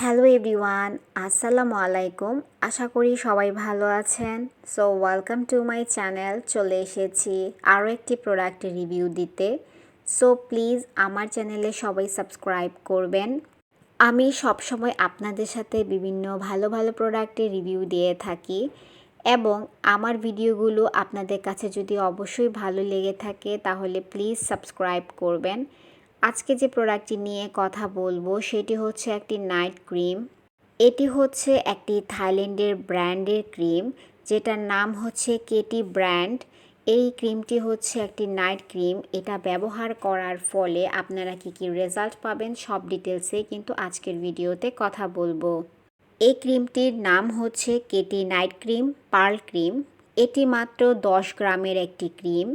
Hello everyone, আসসালামু আলাইকুম। আশা করি সবাই ভালো আছেন। So, welcome to my channel. চলে এসেছি আরও একটি প্রোডাক্টের রিভিউ দিতে। সো, প্লিজ আমার চ্যানেলে সবাই সাবস্ক্রাইব করবেন। আমি সবসময় আপনাদের সাথে বিভিন্ন ভালো ভালো প্রোডাক্টের রিভিউ দিয়ে থাকি এবং আমার ভিডিওগুলো আপনাদের কাছে যদি অবশ্যই ভালো লেগে থাকে, তাহলে প্লিজ সাবস্ক্রাইব করবেন। আজকে যে প্রোডাক্টটি নিয়ে কথা বলব, সেটি হচ্ছে একটি নাইট ক্রিম এটি হচ্ছে একটি থাইল্যান্ডের ব্র্যান্ডের ক্রিম যেটার নাম হচ্ছে কেটি ব্র্যান্ড এই ক্রিমটি হচ্ছে একটি নাইট ক্রিম এটা ব্যবহার করার ফলে আপনারা কি কি রেজাল্ট পাবেন, সব ডিটেলসে কিন্তু আজকের ভিডিওতে কথা বলব। এই ক্রিমটির নাম হচ্ছে KT night cream pearl cream এটি মাত্র দশ গ্রামের একটি ক্রিম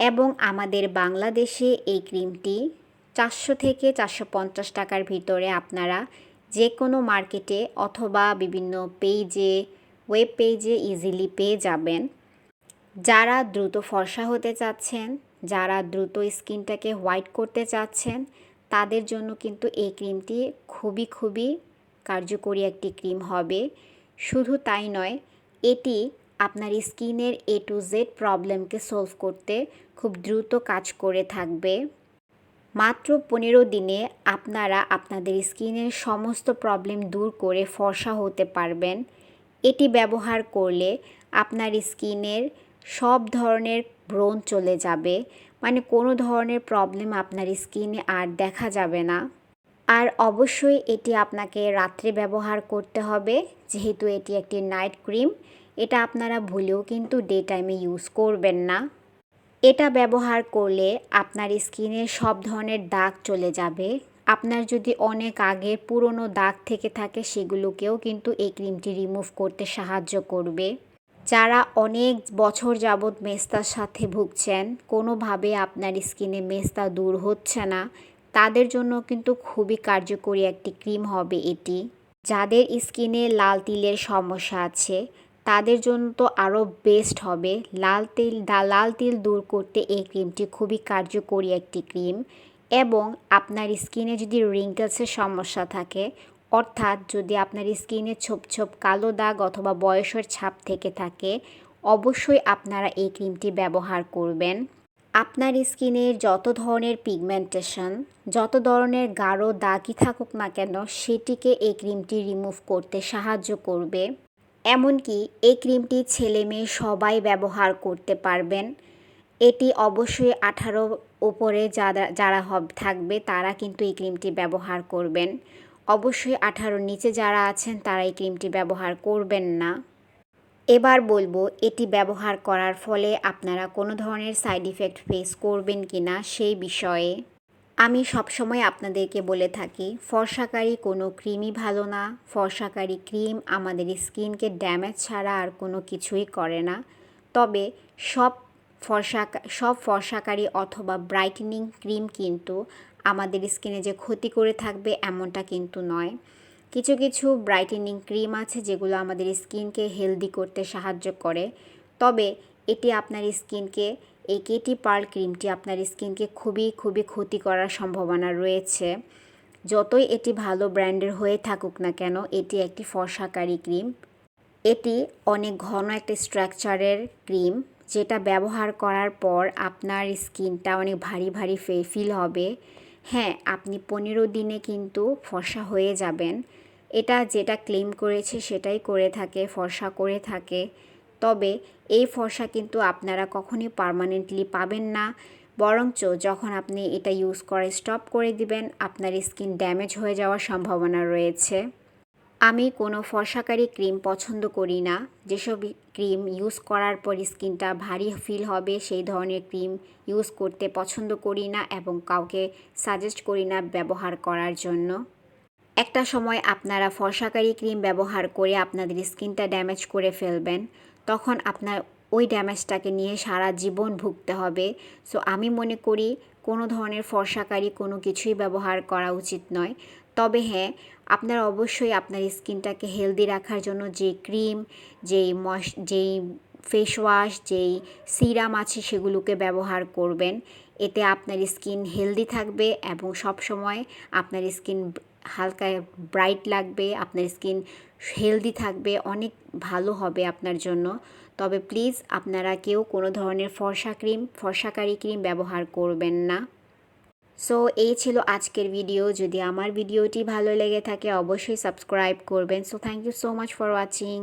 এবং আমাদের বাংলাদেশে এই ক্রিমটি চারশো থেকে চারশো পঞ্চাশ টাকার ভিতরে আপনারা যে কোনো মার্কেটে অথবা বিভিন্ন পেজে, ওয়েব পেজে ইজিলি পেয়ে যাবেন। যারা দ্রুত ফর্সা হতে চাচ্ছেন, যারা দ্রুত স্কিনটাকে হোয়াইট করতে চাচ্ছেন, তাদের জন্য কিন্তু এই ক্রিমটি খুবই খুবই কার্যকরী একটি ক্রিম হবে। শুধু তাই নয়, এটি আপনার স্কিনের এ টু জেড প্রবলেমকে সলভ করতে খুব দ্রুত কাজ করে থাকবে। মাত্র পনেরো দিনে আপনারা আপনাদের স্কিনের সমস্ত প্রবলেম দূর করে ফর্সা হতে পারবেন। এটি ব্যবহার করলে আপনার স্কিনের সব ধরনের ব্রণ চলে যাবে মানে কোনো ধরনের প্রবলেম আপনার স্কিনে আর দেখা যাবে না। আর অবশ্যই এটি আপনাকে রাত্রে ব্যবহার করতে হবে, যেহেতু এটি একটি নাইট ক্রিম, এটা আপনারা ভুলেও কিন্তু ডে টাইমে ইউজ করবেন না। এটা ব্যবহার করলে আপনার স্কিনে সব ধরনের দাগ চলে যাবে। আপনার যদি অনেক আগের পুরনো দাগ থেকে থাকে, সেগুলোকেও কিন্তু এই ক্রিমটি রিমুভ করতে সাহায্য করবে। যারা অনেক বছর যাবৎ মেস্তার সাথে ভুগছেন, কোনোভাবে আপনার স্কিনে মেস্তা দূর হচ্ছে না, তাদের জন্য কিন্তু খুবই কার্যকরী একটি ক্রিম হবে এটি। যাদের স্কিনে লাল তিলের সমস্যা আছে তাদের জন্য তো আরও বেস্ট হবে। লাল তিল লাল তিল দূর করতে এই ক্রিমটি খুবই কার্যকরী একটি ক্রিম এবং আপনার স্কিনে যদি রিঙ্কেলসের সমস্যা থাকে, অর্থাৎ যদি আপনার স্কিনে ছোপ ছোপ কালো দাগ অথবা বয়সের ছাপ থেকে থাকে, অবশ্যই আপনারা এই ক্রিমটি ব্যবহার করবেন। আপনার স্কিনের যত ধরনের পিগমেন্টেশন যত ধরনের গাঢ় দাগই থাকুক না কেন, সেটিকে এই ক্রিমটি রিমুভ করতে সাহায্য করবে। এমনকি এই ক্রিমটি ছেলে মেয়ে সবাই ব্যবহার করতে পারবেন। এটি অবশ্যই আঠারো উপরে যারা যারা হব, থাকবে তারা কিন্তু এই ক্রিমটি ব্যবহার করবেন। অবশ্যই আঠারোর নিচে যারা আছেন তারা এই ক্রিমটি ব্যবহার করবেন না। এবার বলব, এটি ব্যবহার করার ফলে আপনারা কোনো ধরনের সাইড ইফেক্ট ফেস করবেন কি না সেই বিষয়ে। আমি সবসময় আপনাদেরকে বলে থাকি, ফর্সাকারী কোনো ক্রিমই ভালো না। ফর্সাকারী ক্রিম আমাদের স্কিনকে ড্যামেজ ছাড়া আর কোনো কিছুই করে না। তবে সব ফর্সা, সব ফর্সাকারী অথবা ব্রাইটেনিং ক্রিম কিন্তু আমাদের স্কিনে যে ক্ষতি করে থাকবে এমনটা কিন্তু নয়। কিছু কিছু ব্রাইটেনিং ক্রিম আছে যেগুলো আমাদের স্কিনকে হেলদি করতে সাহায্য করে। তবে এটি আপনার স্কিনকে এই কেটি পার্ল ক্রিমটি আপনার স্কিনকে খুবই খুবই ক্ষতি করার সম্ভাবনা রয়েছে। যতই এটি ভালো ব্র্যান্ডের হয়ে থাকুক না কেন, এটি একটি ফর্সাকারী ক্রিম। এটি অনেক ঘন একটা স্ট্রাকচারের ক্রিম, যেটা ব্যবহার করার পর আপনার স্কিনটা অনেক ভারী ভারী ফে, ফিল হবে। হ্যাঁ আপনি পনেরো দিনে কিন্তু ফর্সা হয়ে যাবেন। এটা যেটা ক্লেম করেছে সেটাই করে থাকে, ফর্সা করে থাকে। তবে এই ফর্সা কিন্তু আপনারা কখনই পারমানেন্টলি পাবেন না। বরঞ্চ যখন আপনি এটা ইউজ করে স্টপ করে দিবেন, আপনার স্কিন ড্যামেজ হয়ে যাওয়ার সম্ভাবনা রয়েছে। আমি কোনো ফর্সাকারী ক্রিম পছন্দ করি না। যেসব ক্রিম ইউজ করার পর স্কিনটা ভারী ফিল হবে, সেই ধরনের ক্রিম ইউজ করতে পছন্দ করি না এবং কাউকে সাজেস্ট করি না ব্যবহার করার জন্য। একটা সময় আপনারা ফর্সাকারী ক্রিম ব্যবহার করে আপনাদের স্কিনটা ড্যামেজ করে ফেলবেন। তখন আপনার ওই ড্যামেজটাকে নিয়ে সারা জীবন ভুগতে হবে। সো আমি মনে করি কোনো ধরনের ফর্সাকারী কোনো কিছুই ব্যবহার করা উচিত নয়। তবে হ্যাঁ আপনার অবশ্যই আপনার স্কিনটাকে হেলদি রাখার জন্য যে ক্রিম, যেই মশ, যেই ফেস ওয়াশ যেই সিরাম আছে সেগুলোকে ব্যবহার করবেন। এতে আপনার স্কিন হেলদি থাকবে এবং সব সময় আপনার স্কিন হালকা ব্রাইট লাগবে, আপনার স্কিন হেলদি থাকবে, অনেক ভালো হবে আপনার জন্য। তবে প্লিজ আপনারা কেউ কোনো ধরনের ফর্সা ক্রিম ফর্সাকারী ক্রিম ব্যবহার করবেন না। সো এই ছিল আজকের ভিডিও যদি আমার ভিডিওটি ভালো লেগে থাকে, অবশ্যই সাবস্ক্রাইব করবেন। So thank you so much for watching